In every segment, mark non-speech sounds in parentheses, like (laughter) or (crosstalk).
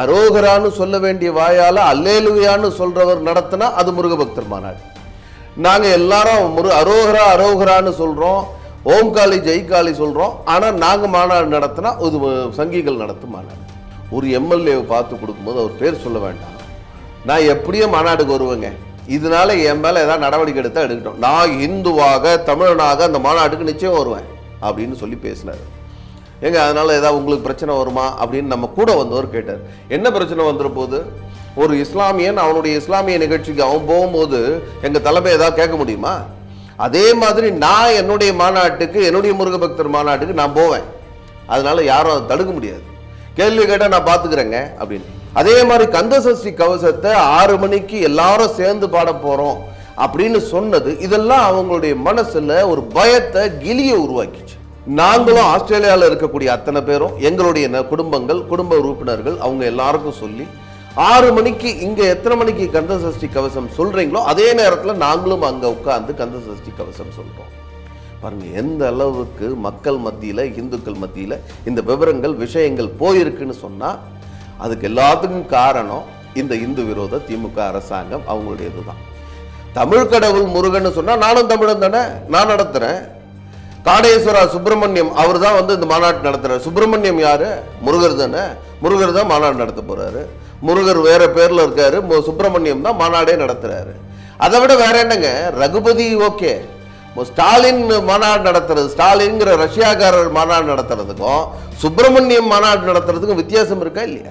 அரோகரான்னு சொல்ல வேண்டிய வாயால் அல்லேலுயான்னு சொல்றவர் நடத்தினா அது முருகபக்தர் மாநாடு நாங்கள் எல்லாரும் முரு அரோகரா அரோகரான்னு சொல்கிறோம் ஓம்காளி ஜெய்காளி சொல்கிறோம் ஆனால் நாங்கள் மாநாடு நடத்தினா இது சங்கிகள் நடத்தும் மாநாடு ஒரு எம்எல்ஏவை பார்த்து கொடுக்கும்போது அவர் பேர் சொல்ல வேண்டாம். நான் எப்படியும் மாநாடுக்கு வருவேங்க. இதனால என் மேலே ஏதாவது நடவடிக்கை எடுத்தால் எடுக்கட்டும். நான் இந்துவாக தமிழனாக அந்த மாநாட்டுக்கு நிச்சயம் வருவேன். அப்படின்னு சொல்லி பேசினார். ஏங்க அதனால ஏதாவது உங்களுக்கு பிரச்சனை வருமா அப்படின்னு நம்ம கூட வந்தவர் கேட்டார். என்ன பிரச்சனை வந்துற போது? ஒரு இஸ்லாமியன் அவனுடைய இஸ்லாமிய நிகழ்ச்சிக்கு அவன் போகும்போது எங்கள் தலைமை ஏதாவது கேட்க முடியுமா? அதே மாதிரி நான் என்னுடைய மாநாட்டுக்கு என்னுடைய முருக பக்தர் மாநாட்டுக்கு நான் போவேன். அதனால யாரும் அதை தடுக்க முடியாது. கேள்வி கேட்டால் நான் பார்த்துக்கிறேங்க அப்படின்னு. அதே மாதிரி கந்தசஷ்டி கவசத்தை ஆறு மணிக்கு எல்லாரும் சேர்ந்து பாட போகிறோம் அப்படின்னு சொன்னது இதெல்லாம் அவங்களுடைய மனசில் ஒரு பயத்தை கிளியை உருவாக்கிச்சு. நாங்களும் ஆஸ்திரேலியாவில் இருக்கக்கூடிய அத்தனை பேரும் எங்களுடைய ந- குடும்பங்கள் குடும்ப உறுப்பினர்கள் அவங்க எல்லாருக்கும் சொல்லி ஆறு மணிக்கு இங்கே எத்தனை மணிக்கு கந்த சஷ்டி கவசம் சொல்கிறீங்களோ அதே நேரத்தில் நாங்களும் அங்கே உட்காந்து கந்த சஷ்டி கவசம் சொல்கிறோம் பாருங்க எந்த அளவுக்கு மக்கள் மத்தியில் இந்துக்கள் மத்தியில் இந்த விவரங்கள் விஷயங்கள் போயிருக்குன்னு சொன்னால் அதுக்கு எல்லாத்துக்கும் காரணம் இந்த இந்து விரோத திமுக அரசாங்கம் அவங்களுடையது தான் தமிழ் கடவுள் முருகன் சொன்னால் நானும் தமிழன் தானே நான் நடத்துகிறேன் காடேஸ்வரா சுப்பிரமணியம் அவர் தான் வந்து இந்த மாநாட்டு நடத்துறாரு. சுப்பிரமணியம் யாரு? முருகர் தானே. முருகர் தான் மாநாடு நடத்த போறாரு. முருகர் வேற பேர்ல இருக்காரு. மு- சுப்பிரமணியம் தான் மாநாடே நடத்துறாரு. அதை விட வேற என்னங்க? ரகுபதி ஓகே. ஸ்டாலின் மாநாடு நடத்துறது ஸ்டாலின்ங்கிற ரஷ்யாக்காரர் மாநாடு நடத்துறதுக்கும் சுப்பிரமணியம் மாநாடு நடத்துறதுக்கும் வித்தியாசம் இருக்கா இல்லையா?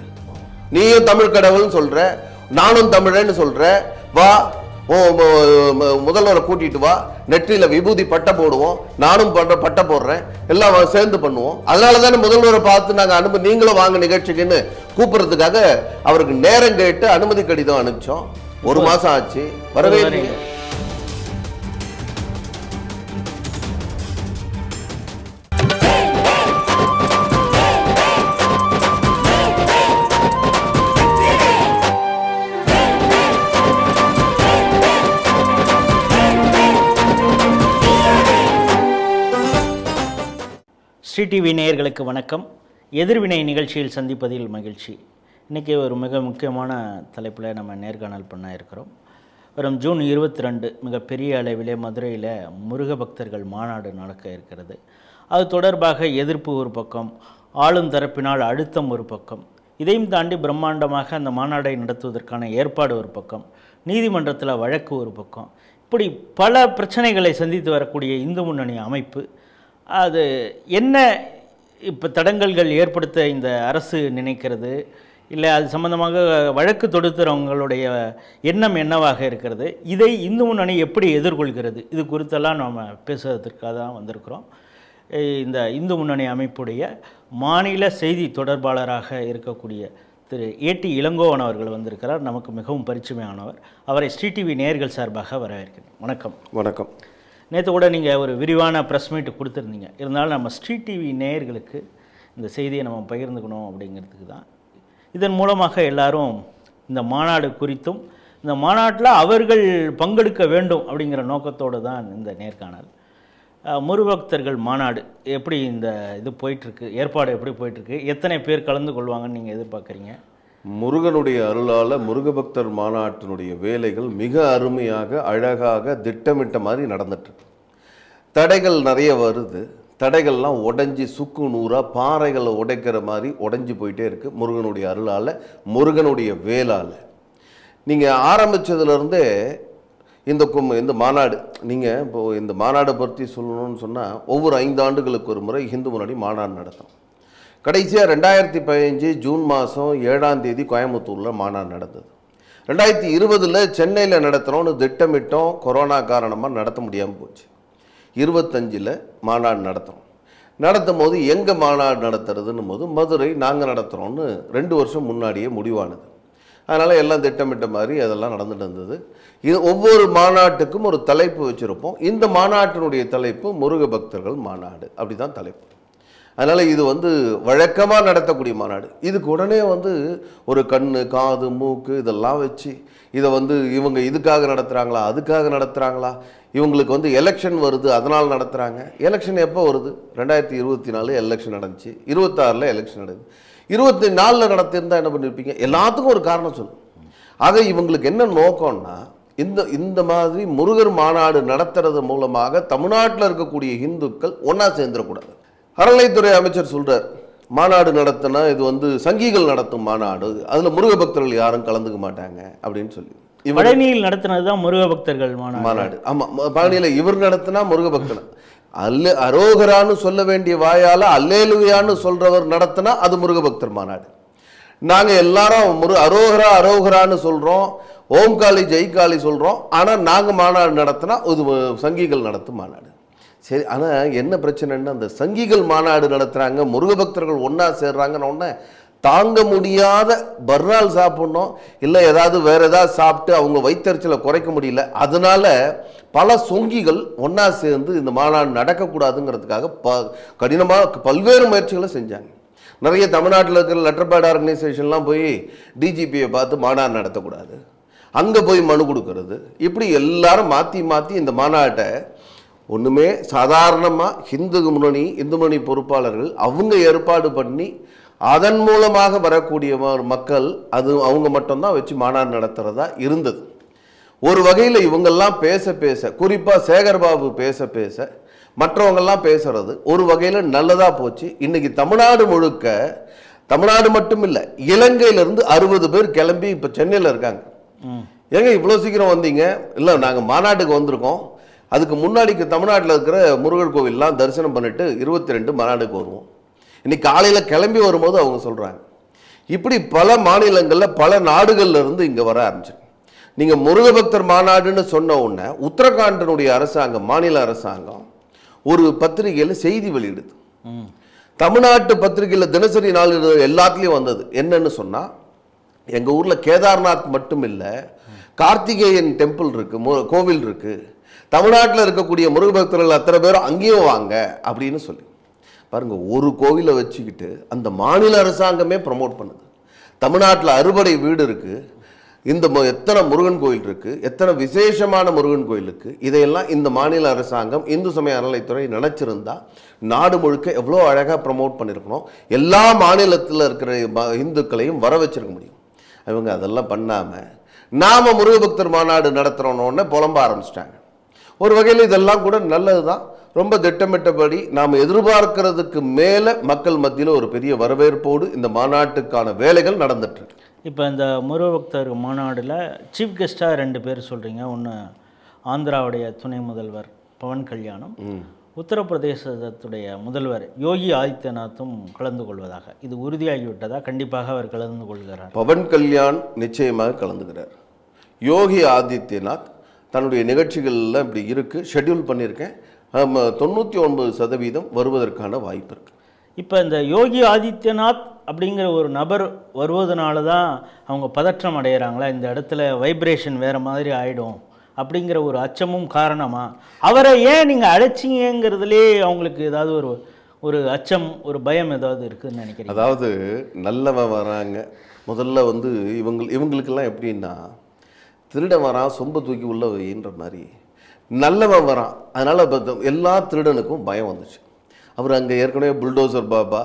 நீயும் தமிழ் கடவுள்னு சொல்ற நானும் தமிழன்னு சொல்ற வா முதல்வரை கூட்டிட்டு வா. நெற்றியில விபூதி பட்டை போடுவோம். நானும் பட்ட பட்டை போடுறேன். எல்லாம் சேர்ந்து பண்ணுவோம். அதனால தானே முதல்வரை பார்த்து நாங்க அனுமதி நீங்களும் வாங்க நிகழ்ச்சிக்குன்னு கூப்பிடுறதுக்காக அவருக்கு நேரம் கேட்டு அனுமதி கடிதம் அனுப்பிச்சோம். ஒரு மாசம் ஆச்சு. வரவே இல்லையே. ஸ்ரீ டிவி நேயர்களுக்கு வணக்கம். எதிர்வினை நிகழ்ச்சியில் சந்திப்பதில் மகிழ்ச்சி. இன்றைக்கி ஒரு மிக முக்கியமான தலைப்பில் நம்ம நேர்காணல் பண்ண இருக்கிறோம். வரும் ஜூன் இருபத்தி ரெண்டு மிகப்பெரிய அளவிலே மதுரையில் முருக பக்தர்கள் மாநாடு நடக்க இருக்கிறது. அது தொடர்பாக எதிர்ப்பு ஒரு பக்கம் ஆளும் தரப்பினால் அழுத்தம் ஒரு பக்கம். இதையும் தாண்டி பிரம்மாண்டமாக அந்த மாநாடை நடத்துவதற்கான ஏற்பாடு ஒரு பக்கம் நீதிமன்றத்தில் வழக்கு ஒரு பக்கம். இப்படி பல பிரச்சனைகளை சந்தித்து வரக்கூடிய இந்து முன்னணி அமைப்பு அது என்ன இப்போ தடங்கல்கள் ஏற்படுத்த இந்த அரசு நினைக்கிறது? இல்லை அது சம்பந்தமாக வழக்கு தொடுத்துறவங்களுடைய எண்ணம் என்னவாக இருக்கிறது? இதை இந்து முன்னணி எப்படி எதிர்கொள்கிறது? இது குறித்தெல்லாம் நாம் பேசுவதற்காக தான் வந்திருக்கிறோம். இந்த இந்து முன்னணி அமைப்புடைய மாநில செய்தி தொடர்பாளராக இருக்கக்கூடிய திரு ஏடி இளங்கோவன் அவர்கள் வந்திருக்கிறார். நமக்கு மிகவும் பரிச்சயமானவர். அவரை ஸ்ரீடிவி நேர்கள் சார்பாக வரவேற்கிறேன். வணக்கம். வணக்கம். நேற்று கூட நீங்கள் ஒரு விரிவான ப்ரெஸ் மீட் கொடுத்துருந்தீங்க. இருந்தாலும் நம்ம ஸ்ரீ டிவி நேயர்களுக்கு இந்த செய்தியை நம்ம பகிர்ந்துக்கணும் அப்படிங்கிறதுக்கு தான். இதன் மூலமாக எல்லாரும் இந்த மாநாடு குறித்தும் இந்த மாநாட்டில் அவர்கள் பங்கெடுக்க வேண்டும் அப்படிங்கிற நோக்கத்தோடு தான் இந்த நேர்காணல். முருபக்தர்கள் மாநாடு எப்படி இந்த இது போயிட்டுருக்கு ஏற்பாடு எப்படி போயிட்டுருக்கு எத்தனை பேர் கலந்து கொள்வாங்கன்னு நீங்கள் எதிர்பார்க்குறீங்க? முருகனுடைய அருளால் முருகபக்தர் மாநாட்டினுடைய வேலைகள் மிக அருமையாக அழகாக திட்டமிட்ட மாதிரி நடந்துட்டு தடைகள் நிறைய வருது. தடைகள்லாம் உடஞ்சி சுக்கு நூறாக பாறைகளை உடைக்கிற மாதிரி உடஞ்சி போயிட்டே இருக்குது முருகனுடைய அருளால் முருகனுடைய வேலால நீங்கள் ஆரம்பித்ததுலேருந்தே இந்த கும் இந்த மாநாடு நீங்கள் இப்போது இந்த மாநாடை பற்றி சொல்லணும்னு சொன்னால் ஒவ்வொரு ஐந்து ஆண்டுகளுக்கு ஒரு முறை ஹிந்து முன்னாடி மாநாடு நடத்தும் கடைசியாக ரெண்டாயிரத்தி பதினஞ்சு ஜூன் மாதம் ஏழாம் தேதி கோயம்புத்தூரில் மாநாடு நடந்தது. ரெண்டாயிரத்தி இருபதில் சென்னையில் நடத்துகிறோம்னு திட்டமிட்டோம் கொரோனா காரணமாக நடத்த முடியாமல் போச்சு. இருபத்தஞ்சில் மாநாடு நடத்துகிறோம் நடத்தும் போது எங்கே மாநாடு நடத்துறதுன்னு போது மதுரை நாங்கள் நடத்துகிறோம்னு ரெண்டு வருஷம் முன்னாடியே முடிவானது. அதனால் எல்லாம் திட்டமிட்ட மாதிரி அதெல்லாம் நடந்துட்டு இருந்தது. இது ஒவ்வொரு மாநாட்டுக்கும் ஒரு தலைப்பு வச்சுருப்போம். இந்த மாநாட்டினுடைய தலைப்பு முருக பக்தர்கள் மாநாடு. அப்படி தான் தலைப்பு. அதனால் இது வந்து வழக்கமாக நடத்தக்கூடிய மாநாடு. இதுக்கு உடனே வந்து ஒரு கண் காது மூக்கு இதெல்லாம் வச்சு இதை வந்து இவங்க இதுக்காக நடத்துகிறாங்களா அதுக்காக நடத்துகிறாங்களா இவங்களுக்கு வந்து எலெக்ஷன் வருது அதனால் நடத்துகிறாங்க எலெக்ஷன் எப்போ வருது? ரெண்டாயிரத்தி இருபத்தி நாலு எலெக்ஷன் நடந்துச்சு. இருபத்தாறில் எலெக்ஷன் நடக்குது. இருபத்தி நாலில் நடத்தியிருந்தால் என்ன பண்ணியிருப்பீங்க எல்லாத்துக்கும் ஒரு காரணம் சொல்லும் ஆக இவங்களுக்கு என்ன நோக்கம்னா இந்த இந்த மாதிரி முருகர் மாநாடு நடத்துறது மூலமாக தமிழ்நாட்டில் இருக்கக்கூடிய இந்துக்கள் ஒன்றா சேர்ந்துடக்கூடாது. அறநிலைத்துறை அமைச்சர் சொல்றார் மாநாடு நடத்தினா இது வந்து சங்கிகள் நடத்தும் மாநாடு. அதில் முருக பக்தர்கள் யாரும் கலந்துக்க மாட்டாங்க. அப்படின்னு சொல்லி. பழனியில் நடத்தினது தான் முருக பக்தர்கள் மாநாடு. மாநாடு. ஆமா ம- பழனியில இவர் நடத்தினா முருக பக்தன் அல்ல அரோகரான்னு சொல்ல வேண்டிய வாயால அல்லேலுயான்னு சொல்றவர் நடத்தினா அது முருக பக்தர் மாநாடு. நாங்க எல்லாரும் முரு அரோகரா அரோகரான்னு சொல்றோம். ஓம்காளி ஜெய்காளி சொல்றோம். ஆனா நாங்க மாநாடு நடத்தினா இது சங்கிகள் நடத்தும் மாநாடு. சரி ஆனால் என்ன பிரச்சனைன்னா அந்த சங்கிகள் மாநாடு நடத்துகிறாங்க முருக பக்தர்கள் ஒண்ணா சேர்றாங்கன்னு ஒன்று தாங்க முடியாத பர்னால் சாப்பிட்ணும் இல்லை ஏதாவது வேறு ஏதாவது சாப்பிட்டு அவங்க வயிற்றுச்சலை குறைக்க முடியல. அதனால பல சொங்கிகள் ஒன்றா சேர்ந்து இந்த மாநாடு நடக்கக்கூடாதுங்கிறதுக்காக ப கடினமாக பல்வேறு முயற்சிகளை செஞ்சாங்க. நிறைய தமிழ்நாட்டில் இருக்கிற லெட்டர் பேட் ஆர்கனைசேஷன்லாம் போய் டிஜிபியை பார்த்து மாநாடு நடத்தக்கூடாது. அங்கே போய் மனு கொடுக்கறது. இப்படி எல்லாரும் மாற்றி மாற்றி இந்த மாநாட்டை ஒன்றுமே சாதாரணமாக ஹிந்து முன்னணி இந்து முன்னணி பொறுப்பாளர்கள் அவங்க ஏற்பாடு பண்ணி அதன் மூலமாக வரக்கூடிய மக்கள் அது அவங்க மட்டும்தான் வச்சு மாநாடு நடத்துகிறதா இருந்தது. ஒரு வகையில் இவங்கெல்லாம் பேச பேச குறிப்பாக சேகர்பாபு பேச பேச மற்றவங்கெல்லாம் பேசுறது ஒரு வகையில் நல்லதாக போச்சு. இன்னைக்கு தமிழ்நாடு முழுக்க தமிழ்நாடு மட்டும் இல்லை இலங்கையிலேருந்து அறுபது பேர் கிளம்பி இப்போ சென்னையில் இருக்காங்க. ஏங்க இவ்வளோ சீக்கிரம் வந்தீங்க? இல்லை நாங்கள் மாநாட்டுக்கு வந்திருக்கோம். அதுக்கு முன்னாடிக்கு தமிழ்நாட்டில் இருக்கிற முருகர் கோவில்லாம் தரிசனம் பண்ணிட்டு இருபத்தி ரெண்டு மாநாடுக்கு வருவோம். இன்னைக்கு காலையில் கிளம்பி வரும்போது அவங்க சொல்கிறாங்க இப்படி பல மாநிலங்களில் பல நாடுகள்ல இருந்து இங்கே வர ஆரம்பிச்சிருக்கு. நீங்கள் முருகபக்தர் மாநாடுன்னு சொன்ன உடனே உத்தரகாண்டினுடைய அரசாங்கம் மாநில அரசாங்கம் ஒரு பத்திரிகையில் செய்தி வெளியிடுது. தமிழ்நாட்டு பத்திரிகையில் தினசரி நாளிதழ் எல்லாத்துலேயும் வந்தது. என்னன்னு சொன்னால் எங்கள் ஊரில் கேதார்நாத் மட்டும் இல்லை கார்த்திகேயன் டெம்பிள் இருக்கு மு- கோவில் இருக்கு. தமிழ்நாட்டில் இருக்கக்கூடிய முருகபக்தர்கள் அத்தனை பேரும் அங்கேயும் வாங்க அப்படின்னு சொல்லி. பாருங்க ஒரு கோவிலை வச்சுக்கிட்டு அந்த மாநில அரசாங்கமே ப்ரமோட் பண்ணுது. தமிழ்நாட்டில் அறுபடை வீடு இருக்குது இந்த எத்தனை முருகன் கோயில் இருக்குது எத்தனை விசேஷமான முருகன் கோயில் இருக்குது இதையெல்லாம் இந்த மாநில அரசாங்கம் இந்து சமய அறநிலைத்துறை நினச்சிருந்தா நாடு முழுக்க எவ்வளோ அழகாக ப்ரமோட் பண்ணியிருக்கணும் எல்லா மாநிலத்தில் இருக்கிற ம- இந்துக்களையும் வர வச்சிருக்க முடியும். இவங்க அதெல்லாம் பண்ணாமல் நாம் முருகபக்தர் மாநாடு நடத்துகிறோன்னு புலம்ப ஆரம்பிச்சிட்டாங்க. ஒரு வகையில் இதெல்லாம் கூட நல்லது தான் ரொம்ப திட்டமிட்டபடி நாம் எதிர்பார்க்கிறதுக்கு மேலே மக்கள் மத்தியில் ஒரு பெரிய வரவேற்போடு இந்த மாநாட்டுக்கான வேலைகள் நடந்துட்டு இப்போ இந்த முருகபக்தர் மாநாடுல சீஃப் கெஸ்ட்டாக ரெண்டு பேர் சொல்கிறீங்க ஒன்று ஆந்திராவுடைய துணை முதல்வர் பவன் கல்யாணம் உத்தரப்பிரதேசத்துடைய முதல்வர் யோகி ஆதித்யநாத்தும் கலந்து கொள்வதாக. இது உறுதியாகிவிட்டதா? கண்டிப்பாக அவர் கலந்து கொள்கிறார். பவன் கல்யாண் நிச்சயமாக கலந்துக்கிறார் யோகி ஆதித்யநாத் தன்னுடைய நிகழ்ச்சிகள்லாம் இப்படி இருக்கு ஷெட்யூல் பண்ணியிருக்கேன். தொண்ணூற்றி ஒன்பது சதவீதம் வருவதற்கான வாய்ப்பு இருக்கு. இப்போ இந்த யோகி ஆதித்யநாத் அப்படிங்கிற ஒரு நபர் வருவதனால தான் அவங்க பதற்றம் அடைகிறாங்களா இந்த இடத்துல வைப்ரேஷன் வேறு மாதிரி ஆயிடும் அப்படிங்கிற ஒரு அச்சமும் காரணமா? அவரை ஏன் நீங்கள் அழைச்சிங்கிறதுலே அவங்களுக்கு ஏதாவது ஒரு ஒரு அச்சம் ஒரு பயம் ஏதாவது இருக்குதுன்னு நினைக்கிறீங்க? அதாவது நல்லவன் வராங்க. முதல்ல வந்து இவங்க இவங்களுக்கெல்லாம் எப்படின்னா திருடன் வரான் சொம்ப தூக்கி உள்ள வைன்ற மாதிரி. நல்லவன் வரான். அதனால் இப்போ எல்லா திருடனுக்கும் பயம் வந்துச்சு. அவர் அங்கே ஏற்கனவே புல்டோசர் பாபா.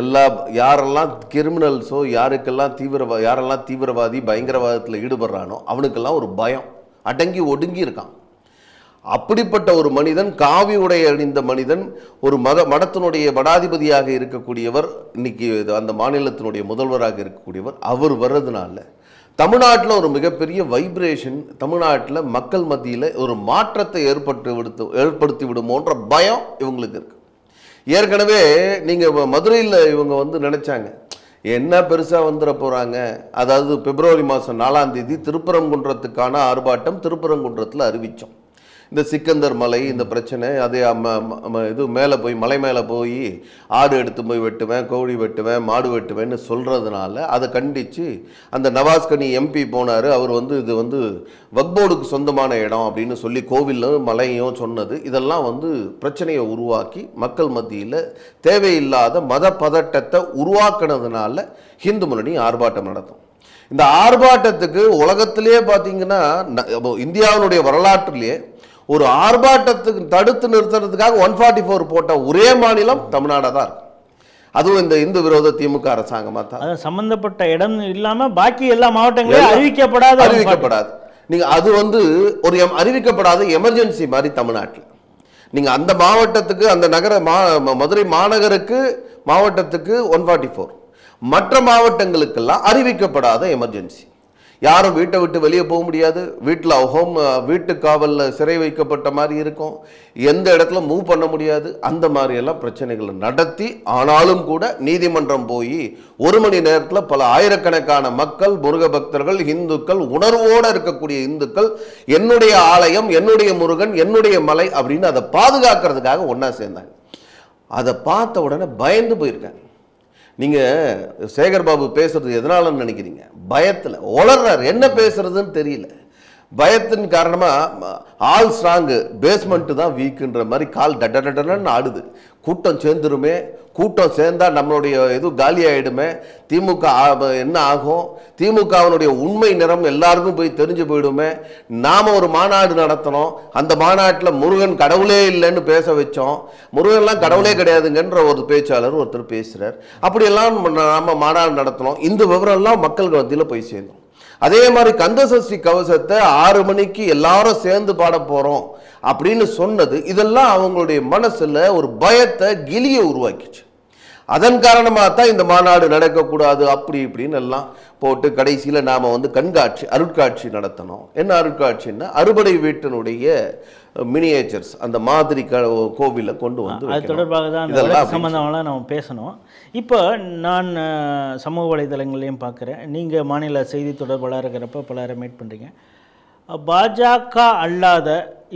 எல்லா யாரெல்லாம் கிரிமினல்ஸோ யாருக்கெல்லாம் தீவிரவா யாரெல்லாம் தீவிரவாதி பயங்கரவாதத்தில் ஈடுபடுறானோ அவனுக்கெல்லாம் ஒரு பயம். அடங்கி ஒடுங்கி இருக்கான். அப்படிப்பட்ட ஒரு மனிதன் காவி உடை அணிந்த மனிதன் ஒரு மத மடத்தினுடைய மடாதிபதியாக இருக்கக்கூடியவர் இன்னைக்கு இது அந்த மாநிலத்தினுடைய முதல்வராக இருக்கக்கூடியவர் அவர் வர்றதுனால தமிழ்நாட்டில் ஒரு மிகப்பெரிய வைப்ரேஷன் தமிழ்நாட்டில் மக்கள் மத்தியில் ஒரு மாற்றத்தை ஏற்பட்டு விடுத்து ஏற்படுத்தி விடுமோன்ற பயம் இவங்களுக்கு இருக்கு. ஏற்கனவே நீங்கள் மதுரையில் இவங்க வந்து நினைச்சாங்க என்ன பெருசாக வந்துட போகிறாங்க அதாவது பிப்ரவரி மாதம் நாலாம் தேதி திருப்பரங்குன்றத்துக்கான ஆர்ப்பாட்டம் திருப்பரங்குன்றத்தில் அறிவித்தோம் இந்த சிக்கந்தர் மலை இந்த பிரச்சனை அதே அம்ம- இது மேலே போய் மலை மேலே போய் ஆடு எடுத்து போய் வெட்டுவேன் கோழி வெட்டுவேன் மாடு வெட்டுவேன்னு சொல்கிறதுனால அதை கண்டித்து அந்த நவாஸ்கனி எம்பி போனார். அவர் வந்து இது வந்து வக்போர்டுக்கு சொந்தமான இடம் அப்படின்னு சொல்லி கோவிலும் மலையும் சொன்னது. இதெல்லாம் வந்து பிரச்சனையை உருவாக்கி மக்கள் மத்தியில் தேவையில்லாத மத பதட்டத்தை உருவாக்கினதுனால ஹிந்து முன்னணி ஆர்ப்பாட்டம் நடத்தும். இந்த ஆர்ப்பாட்டத்துக்கு உலகத்திலே பார்த்தீங்கன்னா இந்தியாவினுடைய வரலாற்றிலேயே ஒரு ஆர்ப்பாட்டத்துக்கு தடுத்து நிறுத்துறதுக்காக ஒன் ஃபார்ட்டி ஃபோர் போட்ட ஒரே மாநிலம் தமிழ்நாடாக தான் இருக்கு. அதுவும் இந்த இந்து விரோத திமுக அரசாங்கமா தான். அது சம்பந்தப்பட்ட இடம் இல்லாம பாக்கி எல்லா மாவட்டங்களிலும் அறிவிக்கப்படாத அறிவிக்கப்படாது. நீங்க அது வந்து ஒரு எம்- அறிவிக்கப்படாத எமர்ஜென்சி மாதிரி தமிழ்நாட்டில். நீங்க அந்த மாவட்டத்துக்கு அந்த நகர ம- மதுரை மாநகருக்கு மாவட்டத்துக்கு ஒன் ஃபார்ட்டி ஃபோர் மற்ற மாவட்டங்களுக்கெல்லாம் அறிவிக்கப்படாத எமர்ஜென்சி யாரும் வீட்டை விட்டு வெளியே போக முடியாது. வீட்டில் ஹோம் வீட்டு காவலில் சிறை வைக்கப்பட்ட மாதிரி இருக்கும். எந்த இடத்துல மூவ் பண்ண முடியாது. அந்த மாதிரியெல்லாம் பிரச்சனைகளை நடத்தி ஆனாலும் கூட நீதிமன்றம் போய் ஒரு மணி நேரத்தில் பல ஆயிரக்கணக்கான மக்கள் முருக பக்தர்கள் இந்துக்கள் உணர்வோடு இருக்கக்கூடிய இந்துக்கள் என்னுடைய ஆலயம் என்னுடைய முருகன் என்னுடைய மலை அப்படின்னு அதை பாதுகாக்கிறதுக்காக ஒன்றா சேர்ந்தாங்க. அதை பார்த்த உடனே பயந்து போயிருக்காங்க நீங்கள் சேகர் பாபு பேசுறது எதனாலன்னு நினைக்கிறீங்க? பயத்தில். உளர்றாரு. என்ன பேசுறதுன்னு தெரியல. பயத்தின் காரணமாக ஆல் ஸ்ட்ராங்கு பேஸ்மெண்ட்டு தான் வீக்குன்ற மாதிரி கால் டட்டன்னு ஆடுது. கூட்டம் சேர்ந்துருமே கூட்டம் சேர்ந்தால் நம்மளுடைய இது காலி திமுக ஆ- என்ன ஆகும்? திமுகவினுடைய உண்மை நிறம் எல்லாருக்கும் போய் தெரிஞ்சு போயிடுமே. நாம் ஒரு மாநாடு நடத்தினோம் அந்த மாநாட்டில் முருகன் கடவுளே இல்லைன்னு பேச வச்சோம். முருகன்லாம் கடவுளே கிடையாதுங்கன்ற ஒரு பேச்சாளர் ஒருத்தர் பேசுகிறார் அப்படியெல்லாம் நம்ம நாம மாநாடு நடத்தினோம் இந்த விவரம்லாம் மக்கள் மத்தியில் போய் சேர்ந்தோம். அதே மாதிரி கந்தசஷ்டி கவசத்தை ஆறு மணிக்கு எல்லாரும் சேர்ந்து பாட போகிறோம் அப்படின்னு சொன்னது இதெல்லாம் அவங்களுடைய மனசில் ஒரு பயத்தை கிளியை உருவாக்கிச்சு. அதன் காரணமாக தான் இந்த மாநாடு நடக்கக்கூடாது அப்படி இப்படின்னு எல்லாம் போட்டு கடைசியில் நாம் வந்து கண்காட்சி அருட்காட்சி நடத்தணும். என்ன அருட்காட்சின்னா அறுபடை வீட்டினுடைய மினியேச்சர்ஸ் அந்த மாதிரி க கோவிலை கொண்டு வந்து அது. தொடர்பாக தான் சம்பந்தமெல்லாம் நம்ம பேசணும். இப்போ நான் சமூக வலைதளங்களையும் பார்க்குறேன். நீங்கள் மாநில செய்தி தொடர்பாளர் இருக்கிறப்ப பலரை மீட் பண்ணுறீங்க பாஜக அல்லாத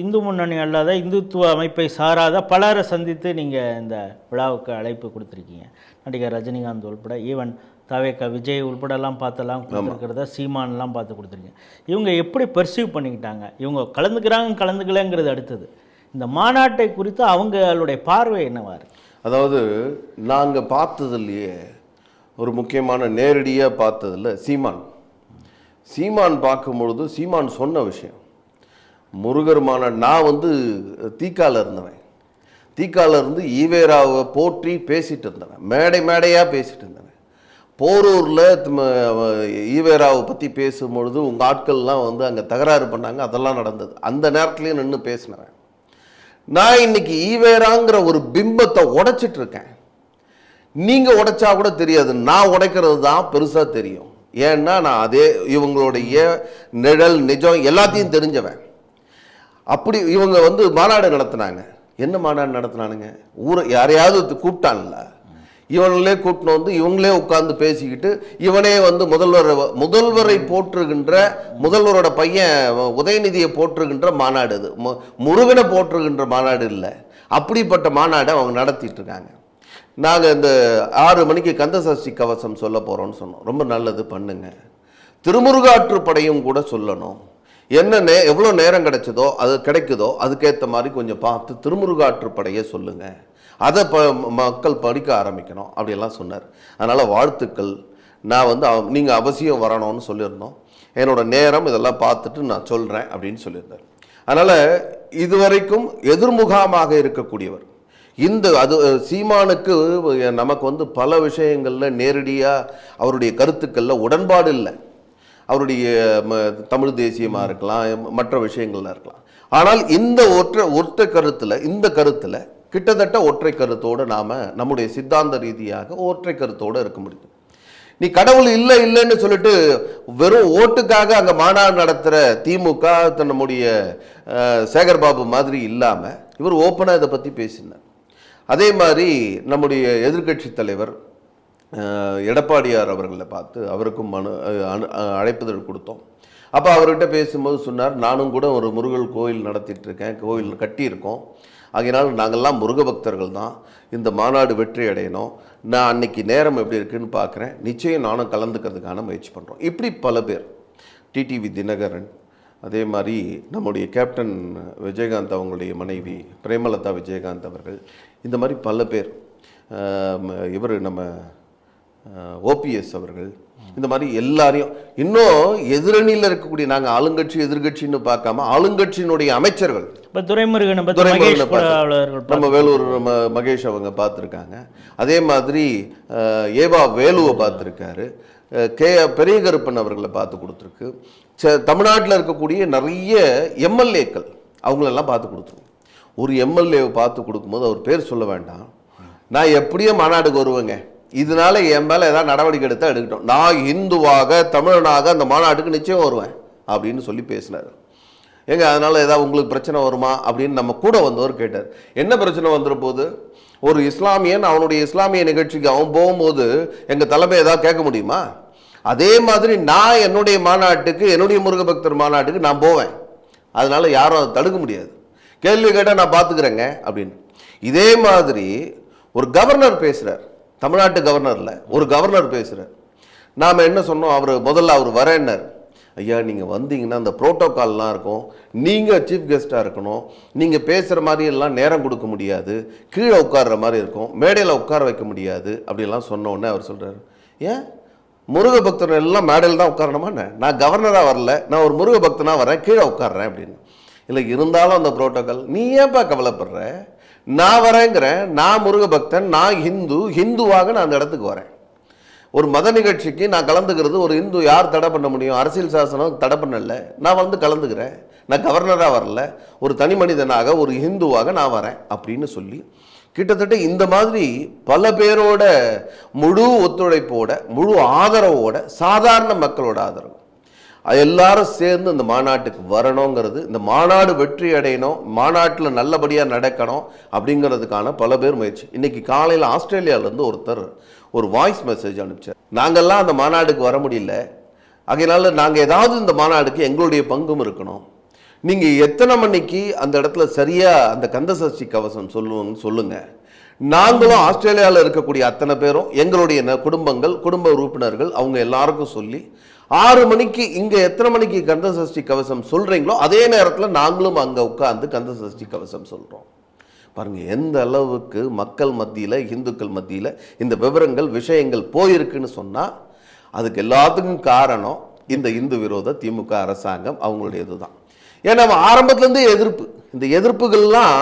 இந்து முன்னணி அல்லாத இந்துத்துவ அமைப்பை சாராத பலரை சந்தித்து நீங்கள் இந்த விழாவுக்கு அழைப்பு கொடுத்துருக்கீங்க. நடிகர் ரஜினிகாந்த் உள்பட ஈவன் தவேக்கா விஜய் உள்படலாம் பார்த்தெல்லாம் கொடுத்துருக்கிறத சீமான்லாம் பார்த்து கொடுத்துருக்கீங்க இவங்க எப்படி பெர்சீவ் பண்ணிக்கிட்டாங்க? இவங்க கலந்துக்கிறாங்க கலந்துக்கலங்கிறது அடுத்தது. இந்த மாநாட்டை குறித்து அவங்களுடைய பார்வை என்னவா இருக்கு? அதாவது நாங்கள் பார்த்ததுலையே ஒரு முக்கியமான நேரடியாக பார்த்ததுல சீமான். சீமான் பார்க்கும்பொழுது சீமான் சொன்ன விஷயம் முருகர் மாநாடு நான் வந்து தீக்கால இருந்தவன். தீக்கால இருந்து ஈவேராவை போற்றி பேசிட்டு இருந்தவன். மேடை மேடையாக பேசிட்டு இருந்தவன். போரூரில் ஈவேராவை பற்றி பேசும்பொழுது உங்கள் ஆட்கள்லாம் வந்து அங்கே தகராறு பண்ணாங்க அதெல்லாம் நடந்தது. அந்த நேரத்துலேயும் நின்று பேசினேன் நான் இன்னைக்கு ஈவேராங்கிற ஒரு பிம்பத்தை உடைச்சிட்டு இருக்கேன் நீங்கள் உடைச்சா கூட தெரியாது நான் உடைக்கிறது தான் பெருசாக தெரியும். ஏன்னா நான் அதே இவங்களுடைய நிழல் நிஜம் எல்லாத்தையும் தெரிஞ்சவன். அப்படி இவங்க வந்து மாநாடு நடத்துனாங்க. என்ன மாநாடு நடத்துனானுங்க? ஊரை யாரையாவது கூப்பிட்டான்ல? இவங்களே கூட்டின்னு வந்து இவங்களே உட்கார்ந்து பேசிக்கிட்டு இவனே வந்து முதல்வர் முதல்வரை போற்றுகின்ற முதல்வரோட பையன் உதயநிதியை போற்றுகின்ற மாநாடு இது மு- முருகனை போற்றுகின்ற மாநாடு இல்லை. அப்படிப்பட்ட மாநாடை அவங்க நடத்திட்டு இருக்காங்க. நாங்கள் இந்த ஆறு மணிக்கு கந்தசஷ்டி கவசம் சொல்ல போகிறோம்னு சொன்னோம். ரொம்ப நல்லது பண்ணுங்க. திருமுருகாற்றுப்படையும் கூட சொல்லணும். என்ன நே எவ்வளோ நேரம் கிடைச்சதோ அது கிடைக்குதோ அதுக்கேற்ற மாதிரி கொஞ்சம் பார்த்து திருமுருகாற்றுப்படையை சொல்லுங்கள் அதை ப மக்கள் படிக்க ஆரம்பிக்கணும் அப்படியெல்லாம் சொன்னார். அதனால் வாழ்த்துக்கள். நான் வந்து நீங்கள் அவசியம் வரணும்னு சொல்லியிருந்தோம். என்னோட நேரம் இதெல்லாம் பார்த்துட்டு நான் சொல்கிறேன் அப்படின்னு சொல்லியிருந்தார். அதனால் இதுவரைக்கும் எதிர்முகாமாக இருக்கக்கூடியவர். இந்த அது சீமானுக்கு நமக்கு வந்து பல விஷயங்களில் நேரடியாக அவருடைய கருத்துக்களில் உடன்பாடு இல்லை. அவருடைய ம, தமிழ் தேசியமாக இருக்கலாம் மற்ற விஷயங்கள்லாம் இருக்கலாம். ஆனால் இந்த ஒற்றை ஒற்ற கருத்தில் இந்த கருத்தில் கிட்டத்தட்ட ஒற்றை கருத்தோடு நாம் நம்முடைய சித்தாந்த ரீதியாக ஒற்றை கருத்தோடு இருக்க முடியும். நீ கடவுள் இல்லை இல்லைன்னு சொல்லிட்டு வெறும் ஓட்டுக்காக அங்கே மாநாடு நடத்துகிற திமுக நம்முடைய சேகர்பாபு மாதிரி இல்லாமல் இவர் ஓப்பனாக இதை பற்றி பேசினார். அதே மாதிரி நம்முடைய எதிர்க்கட்சி தலைவர் எடப்பாடியார் அவர்களை பார்த்து அவருக்கும் மனு அனு- அழைப்புதல் கொடுத்தோம். அப்போ அவர்கிட்ட பேசும்போது சொன்னார் நானும் கூட ஒரு முருகல் கோயில் நடத்திட்டு இருக்கேன் கோயில் கட்டியிருக்கோம். ஆகையினால் நாங்கள்லாம் முருக பக்தர்கள் தான். இந்த மாநாடு வெற்றி அடையணும். நான் அன்னைக்கு நேரம் எப்படி இருக்குன்னு பார்க்குறேன். நிச்சயம் நானும் கலந்துக்கிறதுக்கான முயற்சி பண்ணுறோம் இப்படி பல பேர். டிடிவி தினகரன் அதே மாதிரி நம்முடைய கேப்டன் விஜயகாந்த் அவங்களுடைய மனைவி பிரேமலதா விஜயகாந்த் அவர்கள் இந்த மாதிரி பல பேர். இவர் நம்ம ஓபிஎஸ் அவர்கள் இந்த மாதிரி எல்லாரையும் இன்னும் எதிரணியில் இருக்கக்கூடிய நாங்கள் ஆளுங்கட்சி எதிர்கட்சின்னு பார்க்காம ஆளுங்கட்சியினுடைய அமைச்சர்கள். இப்போ துரைமுருகனை நம்ம வேலூர் நம்ம மகேஷ் அவங்க பார்த்துருக்காங்க. அதே மாதிரி ஏவா வேலுவை பார்த்துருக்காரு. கே பெரிய கருப்பன் அவர்களை பார்த்து கொடுத்துருக்கு. ச- தமிழ்நாட்டில் இருக்கக்கூடிய நிறைய எம்எல்ஏக்கள் அவங்களெல்லாம் பார்த்து கொடுத்துருக்கு ஒரு எம்எல்ஏவை பார்த்து கொடுக்கும்போது அவர் பேர் சொல்ல வேண்டாம். நான் எப்படியும் மாநாடுக்கு வருவேங்க. இதனால என் மேலே ஏதாவது நடவடிக்கை எடுத்தால் எடுக்கட்டும். நான் இந்துவாக தமிழனாக அந்த மாநாட்டுக்கு நிச்சயம் வருவேன் அப்படின்னு சொல்லி பேசினார். ஏங்க அதனால் ஏதாவது உங்களுக்கு பிரச்சனை வருமா? அப்படின்னு நம்ம கூட வந்தவர் கேட்டார். என்ன பிரச்சனை வந்துட போது? ஒரு இஸ்லாமியன் அவனுடைய இஸ்லாமிய நிகழ்ச்சிக்கு அவன் போகும்போது எங்கள் தலைமை ஏதாவது கேட்க முடியுமா? அதே மாதிரி நான் என்னுடைய மாநாட்டுக்கு என்னுடைய முருகபக்தர் மாநாட்டுக்கு நான் போவேன். அதனால யாரும் அதை தடுக்க முடியாது. கேள்வி கேட்டால் நான் பார்த்துக்கிறேங்க அப்படின்னு. இதே மாதிரி ஒரு கவர்னர் பேசுகிறார் தமிழ்நாட்டு கவர்னரில் ஒரு கவர்னர் பேசுகிறேன் நாம் என்ன சொன்னோம்? அவர் முதல்ல அவர் வரேன்னார். ஐயா நீங்கள் வந்தீங்கன்னா அந்த ப்ரோட்டோக்கால்லாம் இருக்கும். நீங்கள் சீஃப் கெஸ்ட்டாக இருக்கணும். நீங்கள் பேசுகிற மாதிரி எல்லாம் நேரம் கொடுக்க முடியாது. கீழே உட்கார்ற மாதிரி இருக்கும். மேடையில் உட்கார வைக்க முடியாது. அப்படிலாம் சொன்னோடனே அவர் சொல்கிறார் ஏன்? முருக பக்தர் எல்லாம் மேடையில் தான் உட்காரணுமா என்ன? நான் கவர்னராக வரல. நான் ஒரு முருக பக்தனாக வரேன். கீழே உட்காடுறேன் அப்படின்னு. இல்லை இருந்தாலும் அந்த ப்ரோட்டோக்கால் நீ ஏன்ப்பா கவலைப்படுற? நான் வரேங்கிறேன் நான் முருக பக்தன் நான் ஹிந்து ஹிந்துவாக நான் அந்த இடத்துக்கு வரேன். ஒரு மத நிகழ்ச்சிக்கு நான் கலந்துக்கிறது ஒரு இந்து யார் தடை பண்ண முடியும் அரசியல் சாசனம் தடை பண்ணல நான் வந்து கலந்துக்கிறேன். நான் கவர்னராக வரல ஒரு தனி மனிதனாக ஒரு ஹிந்துவாக நான் வரேன் அப்படின்னு சொல்லி கிட்டத்தட்ட இந்த மாதிரி பல பேரோட முழு ஒத்துழைப்போட முழு ஆதரவோட சாதாரண மக்களோட ஆதரவு. அது எல்லாரும் சேர்ந்து இந்த மாநாட்டுக்கு வரணுங்கிறது இந்த மாநாடு வெற்றி அடையணும் மாநாட்டில் நல்லபடியாக நடக்கணும் அப்படிங்கிறதுக்கான பல பேர் முயற்சி. இன்னைக்கு காலையில் ஆஸ்திரேலியாவிலேருந்து ஒருத்தர் ஒரு வாய்ஸ் மெசேஜ் அனுப்பிச்சார். நாங்கள்லாம் அந்த மாநாடுக்கு வர முடியல. அதனால நாங்கள் ஏதாவது இந்த மாநாடுக்கு எங்களுடைய பங்கும் இருக்கணும். நீங்கள் எத்தனை மணிக்கு அந்த இடத்துல சரியாக அந்த கந்தசஷ்டி கவசம் சொல்லுவோங்கன்னு சொல்லுங்கள் நாங்களும் ஆஸ்திரேலியாவில் இருக்கக்கூடிய அத்தனை பேரும் எங்களுடைய ந- குடும்பங்கள் குடும்ப உறுப்பினர்கள் அவங்க எல்லாருக்கும் சொல்லி ஆறு மணிக்கு இங்கே எத்தனை மணிக்கு கந்த சஷ்டி கவசம் சொல்கிறீங்களோ அதே நேரத்தில் நாங்களும் அங்கே உட்காந்து கந்த சஷ்டி கவசம் சொல்கிறோம் பாருங்க எந்த அளவுக்கு மக்கள் மத்தியில் இந்துக்கள் மத்தியில் இந்த விவரங்கள் விஷயங்கள் போயிருக்குன்னு சொன்னால் அதுக்கு எல்லாத்துக்கும் காரணம் இந்த இந்து விரோத திமுக அரசாங்கம் அவங்களுடைய இதுதான் ஏன்னா நம்ம ஆரம்பத்துலேருந்தே எதிர்ப்பு. இந்த எதிர்ப்புகள்லாம்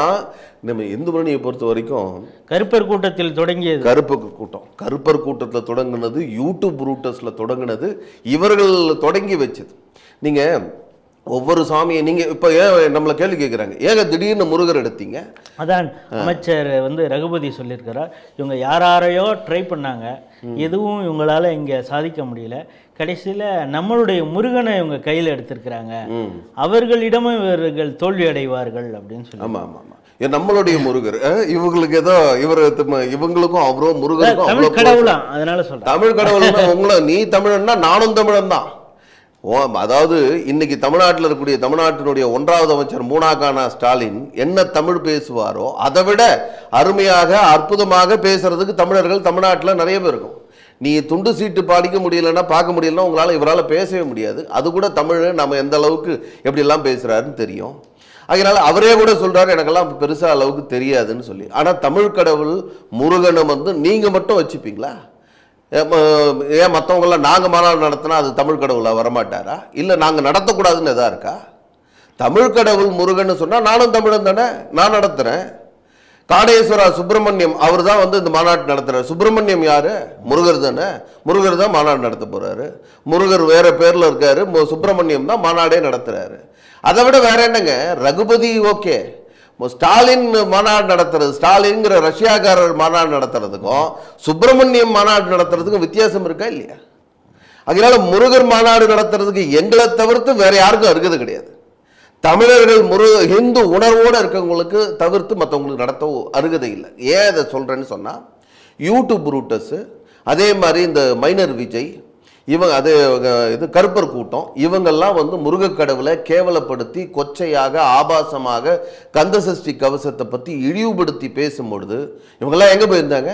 நம்ம இந்து முன்னணியை பொறுத்த வரைக்கும் கருப்பர் கூட்டத்தில் தொடங்கியது. கருப்பு கூட்டம். கருப்பர் கூட்டத்தில் தொடங்குனது யூடியூப் ரூட்டர்ஸில் தொடங்குனது இவர்கள் தொடங்கி வச்சது. நீங்கள் ஒவ்வொரு சாமியை நீங்கள் இப்போ ஏன் நம்மளை கேள்வி கேட்குறாங்க ஏங்க திடீர்னு முருகர் எடுத்தீங்க? அதான் அமைச்சர் வந்து ரகுபதி சொல்லியிருக்கிறார். இவங்க யார் யாரையோ ட்ரை பண்ணாங்க. எதுவும் இவங்களால இங்கே சாதிக்க முடியல. கடைசியில் நம்மளுடைய முருகனை இவங்க கையில் எடுத்திருக்கிறாங்க. அவர்களிடமும் இவர்கள் தோல்வி அடைவார்கள் அப்படின்னு சொல்லி. ஆமாம் ஆமாம் ஆமாம் நம்மளுடைய முருகர். இவங்களுக்கு ஏதோ இவர் இவங்களுக்கும் அவரோ முருகருக்கும் அவ்வளோ கடவுளா அதனால சொல்றேன். தமிழ் கடவுள்னா உங்களை நீ தமிழன்னா நானும் தமிழன் தான் ஓ அதாவது இன்னைக்கு தமிழ்நாட்டில் இருக்கக்கூடிய தமிழ்நாட்டினுடைய ஒன்றாவது அமைச்சர் மூனாகானா ஸ்டாலின் என்ன தமிழ் பேசுவாரோ அதை விட அருமையாக அற்புதமாக பேசுறதுக்கு தமிழர்கள் தமிழ்நாட்டில் நிறைய பேர் இருக்கும். நீ துண்டு சீட்டு படிக்க முடியலன்னா பார்க்க முடியலன்னா உங்களால் இவரால் பேசவே முடியாது. அது கூட தமிழ் நம்ம எந்த அளவுக்கு எப்படிலாம் பேசுகிறாருன்னு தெரியும். அதனால அவரே கூட சொல்கிறாரு எனக்கெல்லாம் பெருசாக அளவுக்கு தெரியாதுன்னு சொல்லி. ஆனால் தமிழ் கடவுள் முருகனை வந்து நீங்கள் மட்டும் வச்சுப்பீங்களா? ஏன் மற்றவங்களாம் நாங்கள் மாநாடு நடத்தினா அது தமிழ் கடவுளாக வரமாட்டாரா? இல்லை நாங்கள் நடத்தக்கூடாதுன்னு எதா இருக்கா? தமிழ் கடவுள் முருகன்னு சொன்னால் நானும் தமிழன் தானே நான் நடத்துகிறேன் காடேஸ்வரா சுப்பிரமணியம் அவர் தான் வந்து இந்த மாநாட்டு நடத்துகிறார் சுப்பிரமணியம் யார்? முருகர் தானே? முருகர் தான் மாநாடு நடத்த போகிறாரு முருகர் வேறு பேரில் இருக்கார். மு- சுப்பிரமணியம் தான் மாநாடே நடத்துகிறாரு அதை விட வேற என்னங்க? ரகுபதி ஓகே. ஸ்டாலின் மாநாடு நடத்துறது ஸ்டாலின்ங்கிற ரஷ்யாக்காரர் மாநாடு நடத்துறதுக்கும் சுப்பிரமணியம் மாநாடு நடத்துறதுக்கும் வித்தியாசம் இருக்கா இல்லையா? அதனால முருகர் மாநாடு நடத்துறதுக்கு எங்களை தவிர்த்து வேற யாருக்கும் இருக்கிறது கிடையாது. தமிழர்கள் முரு ஹிந்து உணர்வோடு இருக்கவங்களுக்கு தவிர்த்து மற்றவங்களுக்கு நடத்த அருகதை இல்லை. ஏன் இதை சொல்கிறேன்னு சொன்னால் யூடியூப் ரூட்டர்ஸு அதே மாதிரி இந்த மைனர் விஜய் இவங்க அது இது கருப்பர் கூட்டம் இவங்கெல்லாம் வந்து முருகக் கடவுளை கேவலப்படுத்தி கொச்சையாக ஆபாசமாக கந்தசஷ்டி கவசத்தை பற்றி இழிவுபடுத்தி பேசும்பொழுது இவங்கெல்லாம் எங்கே போயிருந்தாங்க?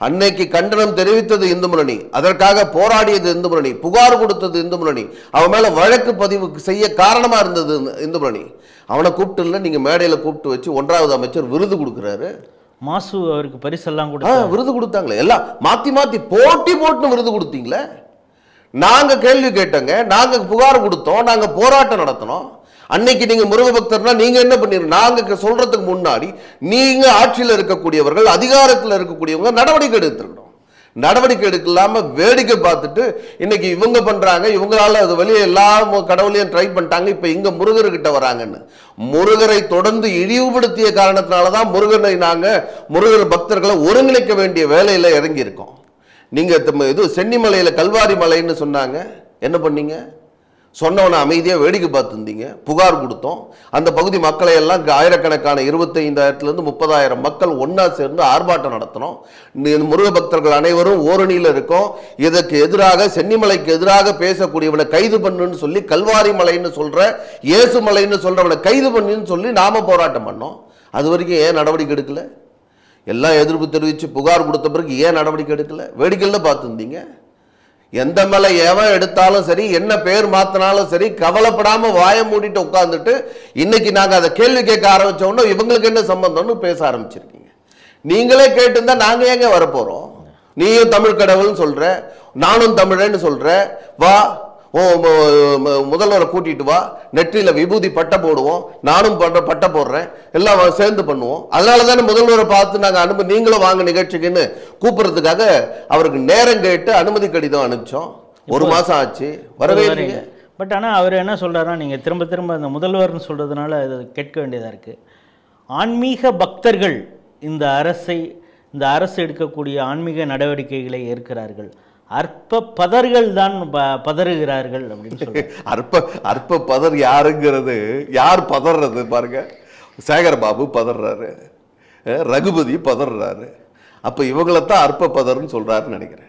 அன்னைக்கு கண்டனம் தெரிவித்தது இந்து முன்னணி அதற்காக போராடியது இந்து முன்னணி புகார் கொடுத்தது இந்து முன்னணி அவன் மேல வழக்கு பதிவு செய்ய காரணமா இருந்தது இந்த முன்னணி. அவனை கூப்பிட்டு இல்லை நீங்க மேடையில கூப்பிட்டு வச்சு ஒன்றாவது அமைச்சர் விருது கொடுக்குறாரு. மாசு அவருக்கு பரிசெல்லாம் கொடுத்தாங்க விருது கொடுத்தாங்களே எல்லாம் மாத்தி மாத்தி போட்டி போட்டு விருது கொடுத்தீங்களே? நாங்க கேள்வி கேட்டோங்க நாங்க புகார் கொடுத்தோம் நாங்க போராட்டம் நடத்தினோம். அன்னைக்கு நீங்க முருக பக்தர்னா நீங்க என்ன பண்ணிருங்க நாங்க சொல்றதுக்கு முன்னாடி நீங்க ஆட்சியில் இருக்கக்கூடியவர்கள் அதிகாரத்தில் இருக்கக்கூடியவங்க நடவடிக்கை எடுத்துருக்கணும். நடவடிக்கை எடுக்கலாம வேடிக்கை பார்த்துட்டு இன்னைக்கு இவங்க பண்றாங்க இவங்களால அது வெளியே எல்லா கடவுளையும் ட்ரை பண்ணிட்டாங்க இப்ப இங்க முருகர்கிட்ட வராங்கன்னு. முருகரை தொடர்ந்து இழிவுபடுத்திய காரணத்தினால தான் முருகனை நாங்க முருகர் பக்தர்களை ஒருங்கிணைக்க வேண்டிய வேலையில இறங்கியிருக்கோம். நீங்க இது சென்னிமலையில கல்வாரி மலைன்னு சொன்னாங்க. என்ன பண்ணீங்க? சொன்னவனை அமைதியாக வேடிக்கை பார்த்துருந்தீங்க புகார் கொடுத்தோம். அந்த பகுதி மக்களை எல்லாம் ஆயிரக்கணக்கான இருபத்தைந்தாயிரத்துலேருந்து முப்பதாயிரம் மக்கள் ஒன்றா சேர்ந்து ஆர்ப்பாட்டம் நடத்தினோம். இந்த முருக பக்தர்கள் அனைவரும் ஓரணியில் இருக்கோம். இதற்கு எதிராக சென்னிமலைக்கு எதிராக பேசக்கூடியவனை கைது பண்ணுன்னு சொல்லி கல்வாரி மலைன்னு சொல்கிற இயேசு மலைன்னு சொல்கிறவனை கைது பண்ணுன்னு சொல்லி நாம் போராட்டம் பண்ணோம். அது வரைக்கும் ஏன் நடவடிக்கை எடுக்கலை? எல்லாம் எதிர்ப்பு தெரிவித்து புகார் கொடுத்த பிறகு ஏன் நடவடிக்கை எடுக்கலை? வேடிக்கையில் பார்த்துருந்தீங்க. எந்த மேலே எவன் எடுத்தாலும் சரி என்ன பேர் மாத்தினாலும் சரி கவலைப்படாம வாயை மூடிட்டு உட்காந்துட்டு இன்னைக்கு நாங்க அதை கேள்வி கேட்க ஆரம்பிச்சோம்னா இவங்களுக்கு என்ன சம்பந்தம்னு பேச ஆரம்பிச்சிருக்கீங்க. நீங்களே கேட்டிருந்தா நாங்க ஏங்க வரப்போறோம்? நீயும் தமிழ் கடவுள்னு சொல்ற நானும் தமிழன்னு சொல்ற வா முதல்வரை கூட்டிட்டு வா. நெற்றியில விபூதி பட்டை போடுவோம். நானும் பட்ட பட்டை போடுறேன். எல்லாம் சேர்ந்து பண்ணுவோம். அதனால தானே முதல்வரை பார்த்து நாங்க அனுமதி நீங்களும் வாங்க நிகழ்ச்சிக்குன்னு கூப்பிடுறதுக்காக அவருக்கு நேரம் கேட்டு அனுமதி கடிதம் அனுப்பிச்சோம். ஒரு மாசம் ஆச்சு. வரவே இல்லைங்க. பட் ஆனால் அவர் என்ன சொல்றாருன்னா நீங்கள் திரும்ப திரும்ப இந்த முதல்வர்னு சொல்கிறதுனால இது கேட்க வேண்டியதாக இருக்குது ஆன்மீக பக்தர்கள் இந்த அரசை இந்த அரசு எடுக்கக்கூடிய ஆன்மீக நடவடிக்கைகளை ஏற்கிறார்கள். அற்ப பதர்கள் தான் ப- பதறுகிறார்கள் அப்படின்னு சொல்லி (laughs) அற்ப அற்ப பதர் யாருங்கிறது யார் பதறது பாருங்க. சேகர் பாபு பதறாரு ரகுபதி பதறாரு அப்போ இவங்களைத்தான் அற்ப பதர்னு சொல்கிறாருன்னு நினைக்கிறேன்.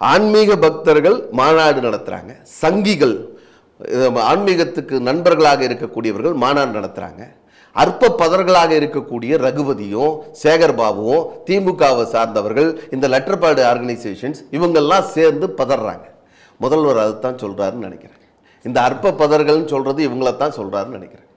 ஆன்மீக பக்தர்கள் மாநாடு நடத்துகிறாங்க சங்கிகள் ஆன்மீகத்துக்கு நண்பர்களாக இருக்கக்கூடியவர்கள் மாநாடு நடத்துகிறாங்க அற்ப பதர்களாக இருக்கக்கூடிய ரகுபதியும் சேகர்பாபுவும் திமுகவை சார்ந்தவர்கள் இந்த லெட்டர் பேடு ஆர்கனைசேஷன்ஸ் இவங்கெல்லாம் சேர்ந்து பதறாங்க. முதல்வர் அதுதான் சொல்கிறாருன்னு நினைக்கிறேன். இந்த அற்ப பதர்கள்னு சொல்கிறது இவங்கள தான் சொல்கிறாருன்னு நினைக்கிறேன்.